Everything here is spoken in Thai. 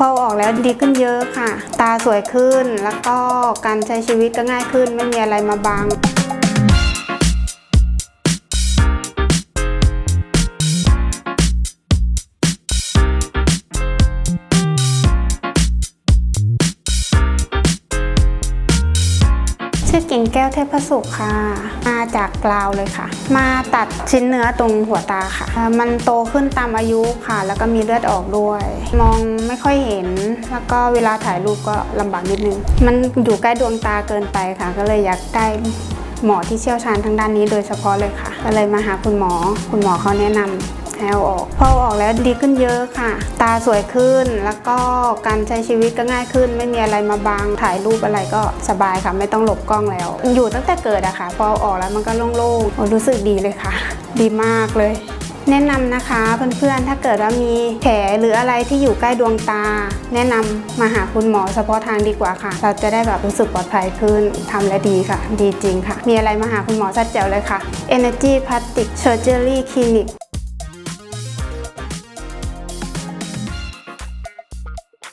พออออกแล้วดีขึ้นเยอะค่ะ ตาสวยขึ้นแล้วก็การใช้ชีวิตก็ง่ายขึ้นไม่มีอะไรมาบัง ชื่อกิ่งแก้วเทพสุขค่ะ มาจากกลาวเลยค่ะ มาตัดชิ้นเนื้อตรงหัวตาค่ะ มันโตขึ้นตามอายุค่ะ แล้วก็มีเลือดออกด้วย มองไม่ค่อยเห็น แล้วก็เวลาถ่ายรูปก็ลำบากนิดนึง มันอยู่ใกล้ดวงตาเกินไปค่ะ ก็เลยอยากได้หมอที่เชี่ยวชาญทางด้านนี้โดยเฉพาะเลยค่ะ ก็เลยมาหาคุณหมอ คุณหมอเขาแนะนำ ให้เอออก พอออกแล้วดีขึ้นเยอะค่ะ ตาสวยขึ้นแล้วก็การใช้ชีวิตก็ง่ายขึ้น ไม่มีอะไรมาบังถ่ายรูปอะไรก็สบายค่ะ ไม่ต้องหลบกล้องแล้ว อยู่ตั้งแต่เกิดอะค่ะ พอออกแล้วมันก็โล่งๆรู้สึกดีเลยค่ะ ดีมากเลย แนะนำนะคะเพื่อนๆถ้าเกิดว่ามีแผลหรืออะไรที่อยู่ใกล้ดวงตา แนะนำมาหาคุณหมอเฉพาะทางดีกว่าค่ะ เราจะได้แบบรู้สึกปลอดภัยขึ้นทำและดีค่ะ ดีจริงค่ะ มีอะไรมาหาคุณหมอชัดแจ๋วเลยค่ะ Energy Plastic Surgery Clinic